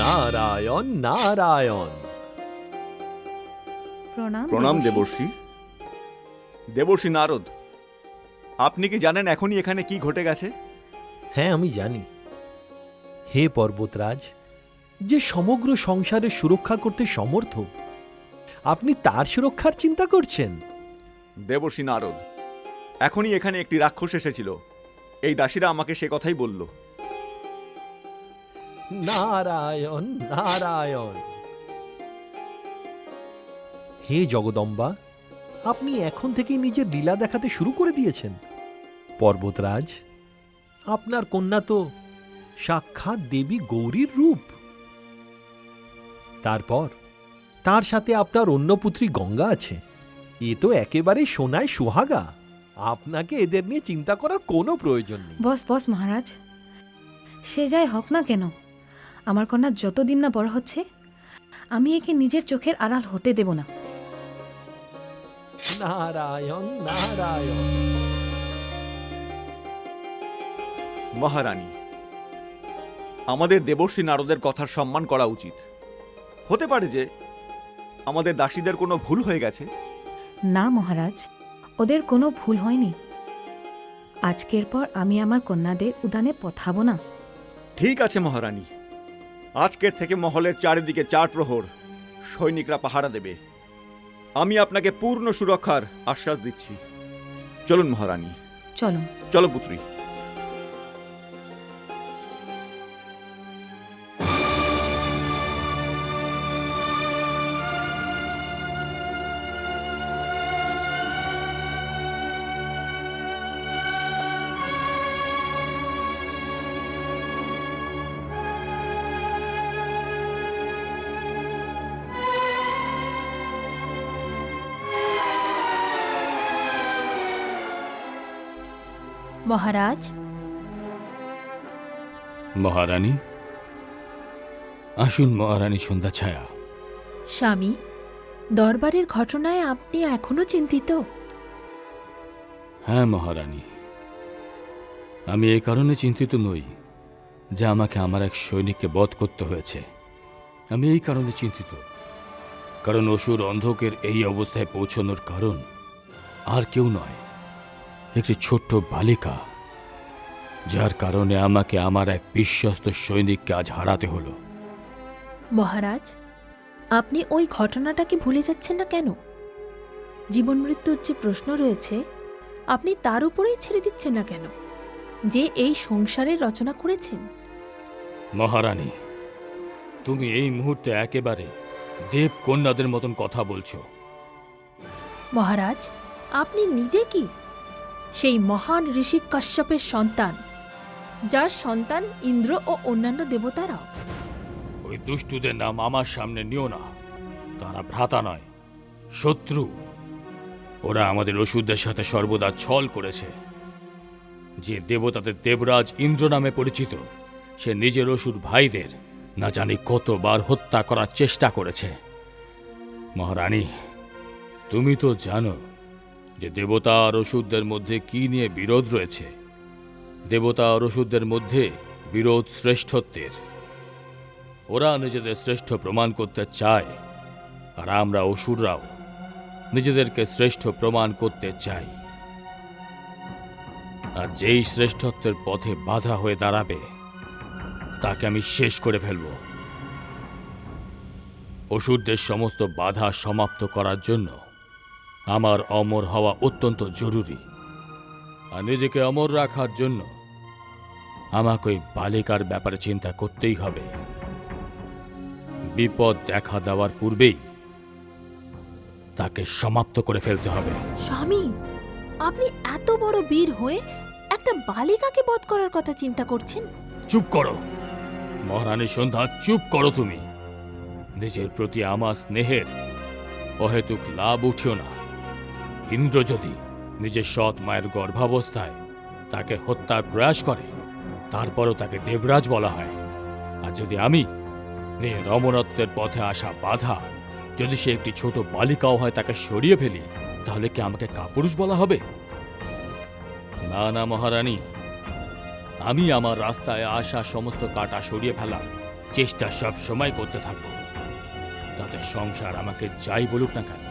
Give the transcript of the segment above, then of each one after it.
নারায়ণ নারায়ণ। প্রণাম প্রণাম দেবর্ষি। দেবর্ষী দেবর্ষী নারদ আপনি কি জানেন এখনই এখানে কি ঘটে গেছে? হ্যাঁ আমি জানি। হে পর্বতরাজ যে সমগ্র সংসারের সুরক্ষা করতে সমর্থ আপনি তার সুরক্ষার চিন্তা করছেন? দেবর্ষী নারদ এখনই এখানে একটি রাক্ষস এসেছিল। এই দাসীরা আমাকে সে কথাই বলল। নারায়ণ নারায়ণ। হে জগদম্বা, আপনি এখন থেকেই নিজের লীলা দেখাতে শুরু করে দিয়েছেন। পর্বতরাজ, আপনার কন্যা তো সাক্ষাৎ দেবী গৌরীর রূপ। তারপর, তার সাথে আপনার অন্য পুত্রী গঙ্গা আছে। এ তো একেবারে সোনায় সোহাগা। আপনাকে এদের নিয়ে চিন্তা করার কোনো প্রয়োজন নেই। বস বস, মহারাজ। সে যাই হোক না কেন আমার কন্যা যতদিন না বড় হচ্ছে আমি একে নিজের চোখের আড়াল হতে দেব না। নারায়ণ নারায়ণ। মহারানী আমাদের দেবর্ষী নারদের কথার সম্মান করা উচিত। হতে পারে যে আমাদের দাসীদের কোনো ভুল হয়ে গেছে। না মহারাজ ওদের কোনো ভুল হয়নি। আজকের পর আমি আমার কন্যাদের উদানে পথাবো না। ঠিক আছে মহারানী। আজকের থেকে মহলের চারিদিকে চার প্রহর সৈনিকরা পাহারা দেবে। আমি আপনাকে পূর্ণ সুরক্ষার আশ্বাস দিচ্ছি। চলুন মহারানী। চলো চলো পুত্রী। মহারাজ। মহারানী আসুন মহারানী সন্ধ্যা ছায়া। স্বামী দরবারের ঘটনায় আপনি এখনও চিন্তিত? হ্যাঁ মহারানী আমি এই কারণে চিন্তিত নই যে আমাকে আমার এক সৈনিককে বধ করতে হয়েছে। আমি এই কারণে চিন্তিত কারণ অসুর অন্ধকের এই অবস্থায় পৌঁছানোর কারণ আর কেউ নয়। একটি ছোট্ট বালিকা যার কারণে আমাকে আমার এক বিশ্বস্ত সৈনিককে আজ হারাতে হলো। মহারাজ আপনি ওই ঘটনাটাকে ভুলে যাচ্ছেন না কেন? জীবন মৃত্যুর যে প্রশ্ন রয়েছে আপনি তার উপরেই ছেড়ে দিচ্ছেন না কেন? যে এই সংসারের রচনা করেছেন। মহারানী তুমি এই মুহূর্তে একেবারে দেব কন্যাদের মতন কথা বলছো। মহারাজ আপনি নিজে কি সেই মহান ঋষি কাশ্যপের সন্তান, যার সন্তান ইন্দ্র ও অন্যান্য দেবতারাও। ওই দুষ্টুদের নাম আমার সামনে নিও না। তারা ভ্রাতা নয়, শত্রু। ওরা আমাদের ওষুধদের সাথে সর্বদা ছল করেছে। যে দেবতাদের দেবরাজ ইন্দ্র নামে পরিচিত, সে নিজের অসুর ভাইদের না জানি কতবার হত্যা করার চেষ্টা করেছে। মহারানী, তুমি তো জানো যে দেবতা আর ওষুধদের মধ্যে কি নিয়ে বিরোধ রয়েছে? দেবতা আর ওষুধদের মধ্যে বিরোধ শ্রেষ্ঠত্বের। ওরা নিজেদের শ্রেষ্ঠ প্রমাণ করতে চায়, আর আমরা অসুররাও নিজেদেরকে শ্রেষ্ঠ প্রমাণ করতে চাই। আর যেই শ্রেষ্ঠত্বের পথে বাধা হয়ে দাঁড়াবে, তাকে আমি শেষ করে ফেলব। অসুরদের সমস্ত বাধা সমাপ্ত করার জন্য আমার অমর হওয়া অত্যন্ত জরুরি। আর নিজেকে অমর রাখার জন্য আমাকে ওই বালিকার ব্যাপারে চিন্তা করতেই হবে। বিপদ দেখা দেওয়ার পূর্বেই তাকে সমাপ্ত করে ফেলতে হবে। স্বামী আপনি এত বড় বীর হয়ে একটা বালিকাকে বধ করার কথা চিন্তা করছেন? চুপ করো। মহারানী সন্ধ্যা চুপ করো তুমি। নিজের প্রতি আমার স্নেহের অহেতুক লাভ উঠিও না। ইন্দ্র যদি নিজের সৎ মায়ের গর্ভাবস্থায় তাকে হত্যার প্রয়াস করে, তারপরও তাকে দেবরাজ বলা হয়। আর যদি আমি নিজের অমরত্বের পথে আসা বাধা, যদি সে একটি ছোট বালিকাও হয় তাকে সরিয়ে ফেলি, তাহলে কি আমাকে কাপুরুষ বলা হবে? না না, মহারানী। আমি আমার রাস্তায় আসা সমস্ত কাটা সরিয়ে ফেলার চেষ্টা সব সময় করতে থাকব। তাতে সংসার আমাকে যাই বলুক না কেন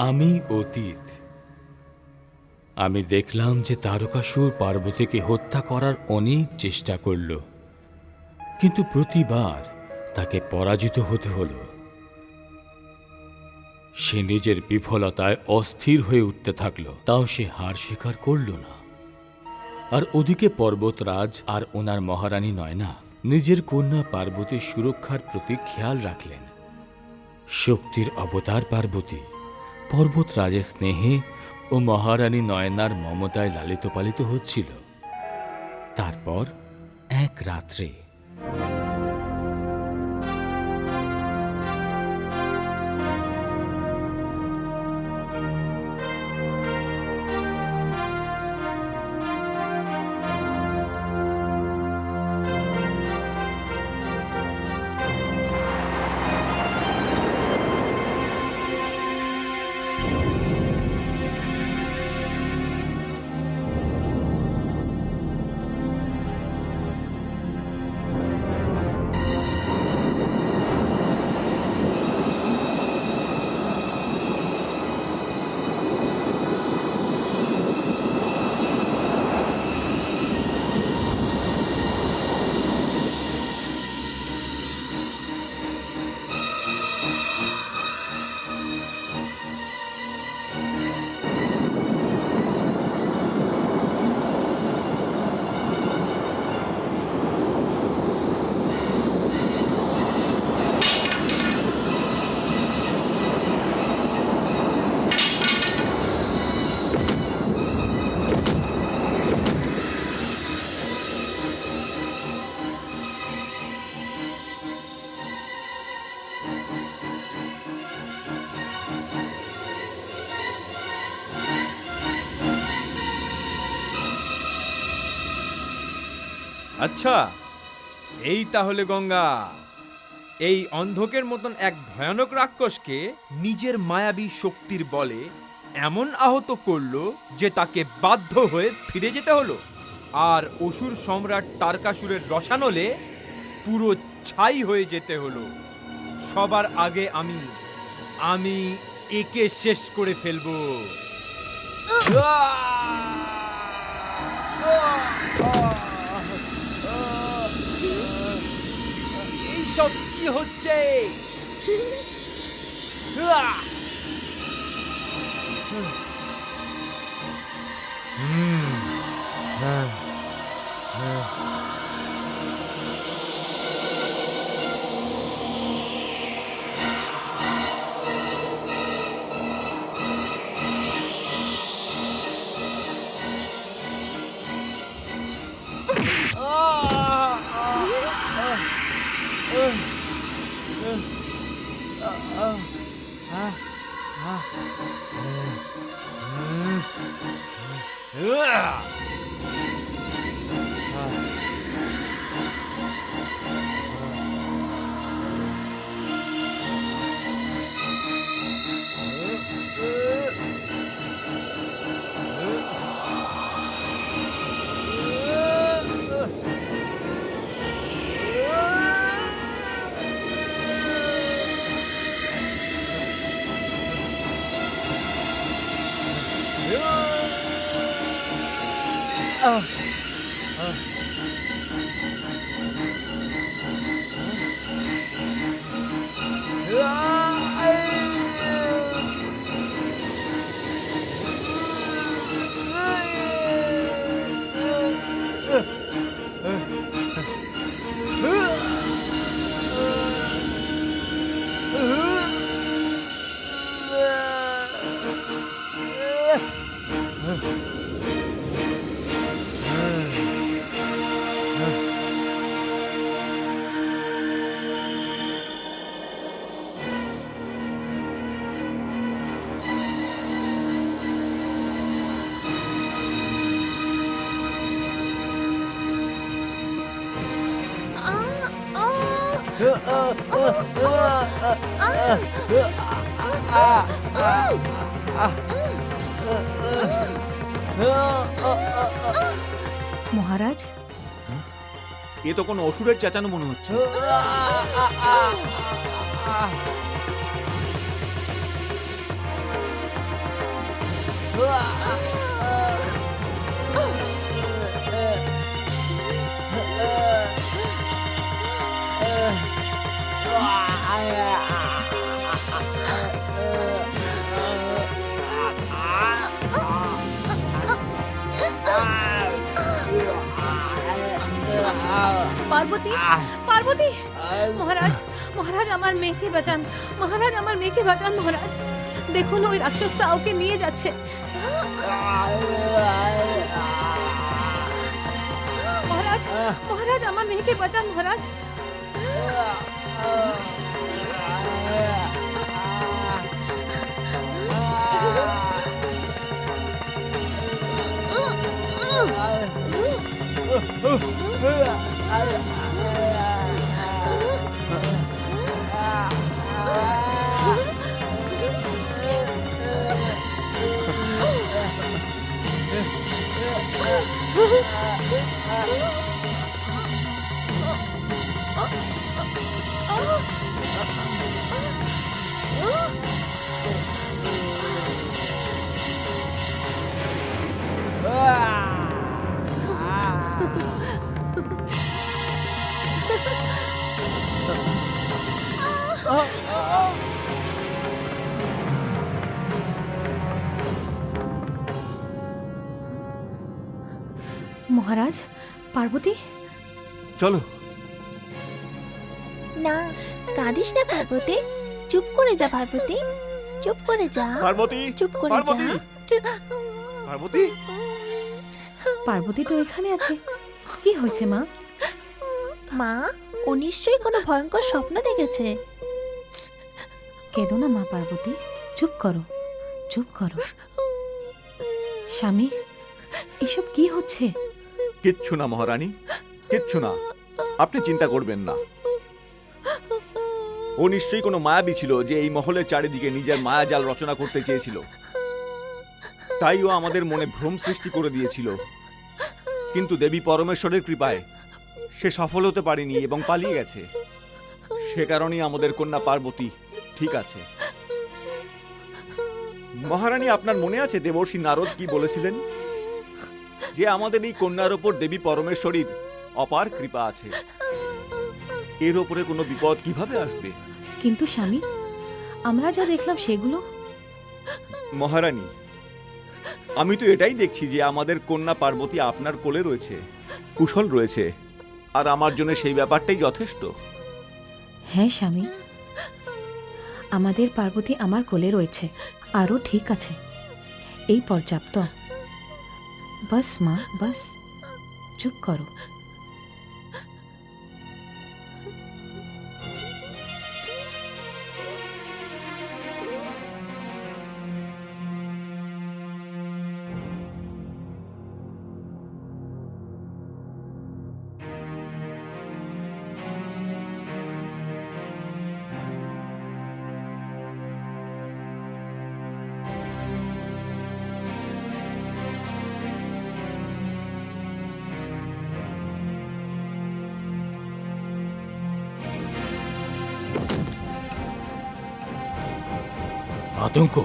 আমি অতীত। আমি দেখলাম যে তারকাসুর পার্বতীকে হত্যা করার অনেক চেষ্টা করল। কিন্তু প্রতিবার তাকে পরাজিত হতে হলো। সে নিজের বিফলতায় অস্থির হয়ে উঠতে থাকল। তাও সে হার স্বীকার করল না। আর ওদিকে পর্বতরাজ আর ওনার মহারানী নয় না, নিজের কন্যা পার্বতীর সুরক্ষার প্রতি খেয়াল রাখলেন। শক্তির অবতার পার্বতী। পর্বতরাজের স্নেহে ও মহারানী নয়নার মমতায় লালিত পালিত হচ্ছিল। তারপর এক রাত্রে আচ্ছা এই তাহলে গঙ্গা। এই অন্ধকের মতন এক ভয়ানক রাক্ষসকে নিজের মায়াবী শক্তির বলে এমন আহত করল যে তাকে বাধ্য হয়ে ফিরে যেতে হলো। আর অসুর সম্রাট তারকাসুরের রসানলে পুরো ছাই হয়ে যেতে হলো। সবার আগে আমি আমি একে শেষ করে ফেলব। 叫 D 和 J。啊！嗯。嗯，嗯。ờ ờ Huh? মহারাজ এ তো কোনো অসুরের চেঁচানো মনে হচ্ছে পার্বতী পার্বতী! মহারাজ মহারাজ আমার মেয়েকে বাঁচান। মহারাজ, আমার মেয়েকে বাঁচান, মহারাজ। দেখুন, ওই রাক্ষসটা ওকে নিয়ে যাচ্ছে। মহারাজ মহারাজ, আমার মেয়েকে বাঁচান, মহারাজ। Ah! মহারাজ পার্বতী? চলো। না কাঁদিস না পার্বতী। চুপ করে যা পার্বতী। চুপ করে যা। পার্বতী চুপ করে যা। পার্বতী। পার্বতী তো এখানে আছে। কি হয়েছে মা? মা ও নিশ্চয়ই কোনো ভয়ঙ্কর স্বপ্ন দেখেছে। কেঁদো না মা পার্বতী। চুপ করো চুপ করো। স্বামী এসব কি হচ্ছে? কিচ্ছু না মহারানী কিচ্ছু না। আপনি চিন্তা করবেন না। ও নিশ্চয়ই কোনো মায়াবী ছিল যে এই মহলের চারিদিকে নিজের মায়াজাল রচনা করতে চেয়েছিল। তাই ও আমাদের মনে ভ্রম সৃষ্টি করে দিয়েছিল। কিন্তু দেবী পরমেশ্বরের কৃপায় সে সফল হতে পারেনি এবং পালিয়ে গেছে। সে কারণেই আমাদের কন্যা পার্বতী ঠিক আছে। মহারানী আপনার মনে আছে দেবর্ষী নারদ কি বলেছিলেন? যে আমাদের এই কন্যার ওপর দেবী পরমেশ্বরীর অপার কৃপা আছে। এর ওপরে কোনো বিপদ কীভাবে আসবে? কিন্তু স্বামী আমরা যা দেখলাম সেগুলো মহারানী আমি তো এটাই দেখছি যে আমাদের কন্যা পার্বতী আপনার কোলে রয়েছে, কুশল রয়েছে, আর আমার জন্য সেই ব্যাপারটাই যথেষ্ট। হ্যাঁ স্বামী। আমাদের পার্বতী আমার কোলে রয়েছে, আরও ঠিক আছে। এই পর্যাপ্ত। বাস, মা, বাস। চুপ করো। আতঙ্ক।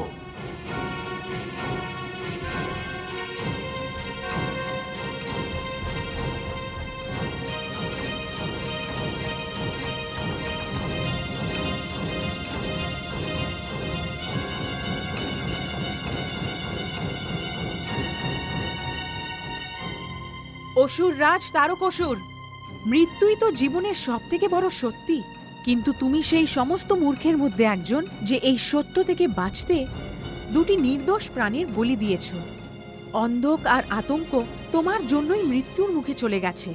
অসুর রাজ তারক অসুর মৃত্যুই তো জীবনের সব থেকে বড় সত্যি। কিন্তু তুমি সেই সমস্ত মূর্খের মধ্যে একজন যে এই সত্য থেকে বাঁচতে দুটি নির্দোষ প্রাণের বলি দিয়েছ। অন্ধক আর আতঙ্ক তোমার জন্যই মৃত্যুর মুখে চলে গেছে।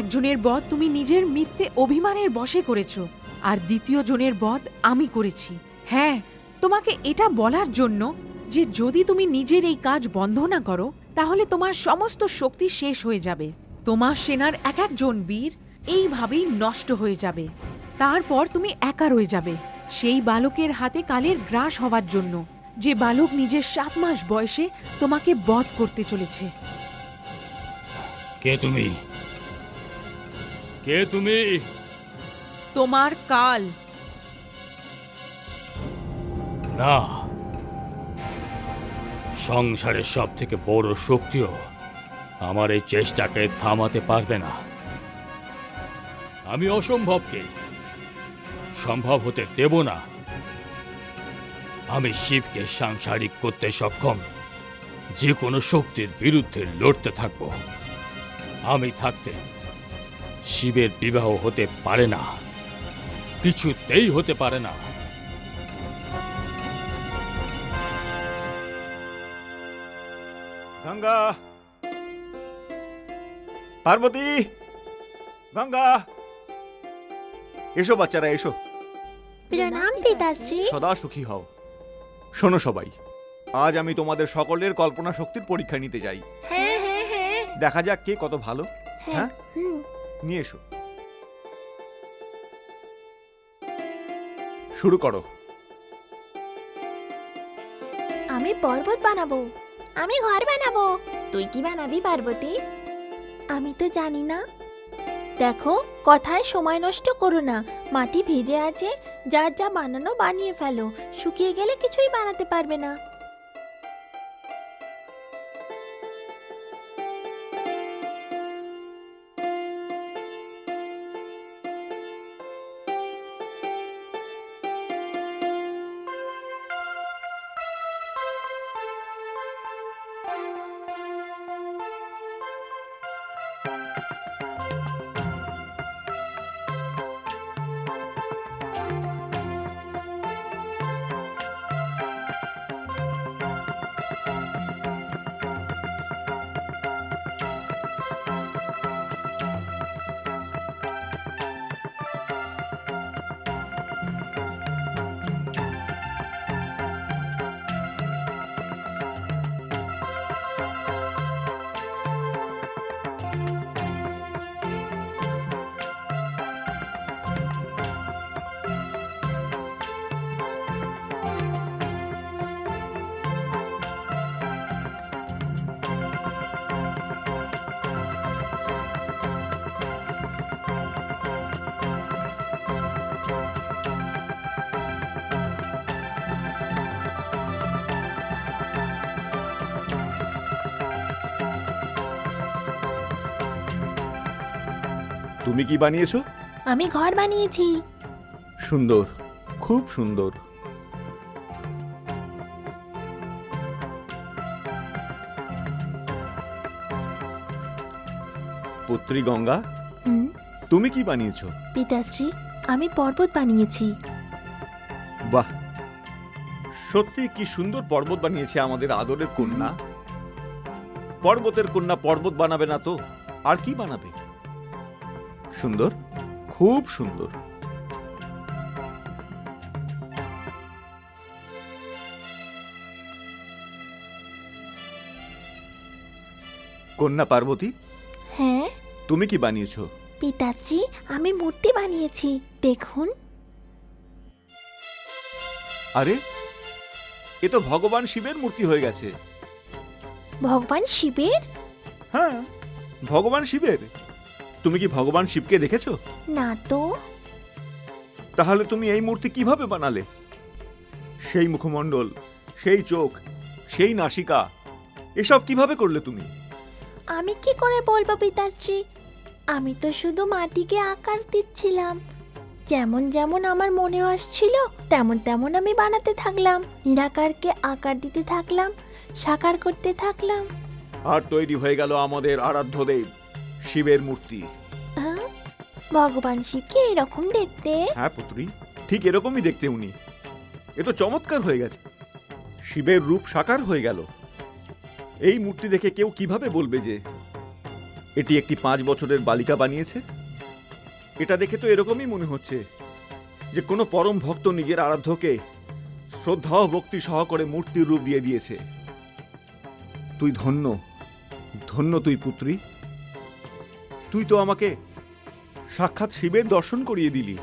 একজনের বধ তুমি নিজের মিথ্যে অভিমানের বশে করেছ, আর দ্বিতীয় জনের বধ আমি করেছি। হ্যাঁ তোমাকে এটা বলার জন্য যে যদি তুমি নিজের এই কাজ বন্ধ না করো, তাহলে তোমার সমস্ত শক্তি শেষ হয়ে যাবে। তোমার সেনার এক একজন বীর এইভাবেই নষ্ট হয়ে যাবে। তারপর তুমি একা রয়ে যাবে। সেই বালকের হাতে কালের গ্রাস হওয়ার জন্য যে বালক নিজের সাত মাস বয়সে তোমাকে বধ করতে চলেছে। কে তুমি? কে তুমি? তোমার কাল। না। সংসারের সব থেকে বড় শক্তিও আমার এই চেষ্টাকে থামাতে পারবে না। আমি অসম্ভবকে সম্ভব হতে দেব না। আমি শিবকে সাংসারিক করতে সক্ষম। যে কোনো শক্তির বিরুদ্ধে লড়তে থাকব। আমি থাকতে শিবের বিবাহ হতে পারে না। কিছুতেই হতে পারে না। গঙ্গা। পার্বতী। গঙ্গা। এসো বাচ্চারা, এসো। প্রণাম পিতাশ্রী সদা সুখী হও। শোনো সবাই আজ আমি তোমাদের সকলের কল্পনা শক্তির পরীক্ষা নিতে যাই। হ্যাঁ হ্যাঁ হ্যাঁ। দেখা যাক কে কত ভালো। হ্যাঁ নিয়ে এসো। শুরু করো। আমি পর্বত বানাবো। আমি ঘর বানাবো। তুই কি বানাবি পার্বতী? আমি তো জানি না। দেখো, কথায় সময় নষ্ট করো না। মাটি ভিজে আছে, যার যা বানানো বানিয়ে ফেলো। শুকিয়ে গেলে কিছুই বানাতে পারবে না। তুমি কি বানিয়েছো? আমি ঘর বানিয়েছি। সুন্দর খুব সুন্দর। পুত্রী গঙ্গা হুম? তুমি কি বানিয়েছো? পিতাশ্রী আমি পর্বত বানিয়েছি। বাহ! সত্যি কি সুন্দর পর্বত বানিয়েছে আমাদের আদরের কন্যা। পর্বতের কন্যা পর্বত বানাবে না তো? আর কি বানাবে? সুন্দর খুব সুন্দর। কন্যা পার্বতী হ্যাঁ? তুমি কি বানিয়েছো? পিতাশ্রী আমি মূর্তি বানিয়েছি দেখুন। আরে এ তো ভগবান শিবের মূর্তি হয়ে গেছে। ভগবান শিবের? হ্যাঁ ভগবান শিবের। তুমি কি ভগবান শিবকে দেখেছ? না তো। তাহলে তুমি এই মূর্তি কীভাবে বানালে? সেই মুখমণ্ডল সেই চোখ সেই নাসিকা এসব কীভাবে করলে তুমি? আমি কি করে বলব পিতাশ্রী? আমি তো শুধু মাটিকে আকার দিচ্ছিলাম। যেমন যেমন আমার মনে আসছিল তেমন তেমন আমি বানাতে থাকলাম। নিরাকারকে আকার দিতে থাকলাম সাকার করতে থাকলাম। আর তৈরি হয়ে গেল আমাদের আরাধ্য দেব। শিবের মূর্তি। হ্যাঁ? ভগবান শিবকে এরকম দেখতে? হ্যাঁ পুত্রী। ঠিক এরকমই দেখতে উনি। এ তো চমৎকার হয়ে গেছে। শিবের রূপ সাকার হয়ে গেল। এই মূর্তি দেখে কেউ কীভাবে বলবে যে এটি একটি পাঁচ বছরের বালিকা বানিয়েছে? এটা দেখে তো এরকমই মনে হচ্ছে যে কোনো পরম ভক্ত নিজের আরাধ্যকে শ্রদ্ধা ও ভক্তি সহকারে মূর্তির রূপ দিয়ে দিয়েছে। তুই ধন্য ধন্য তুই পুত্রী। তুই তো আমাকে সাক্ষাৎ শিবের দর্শন করিয়ে দিলি।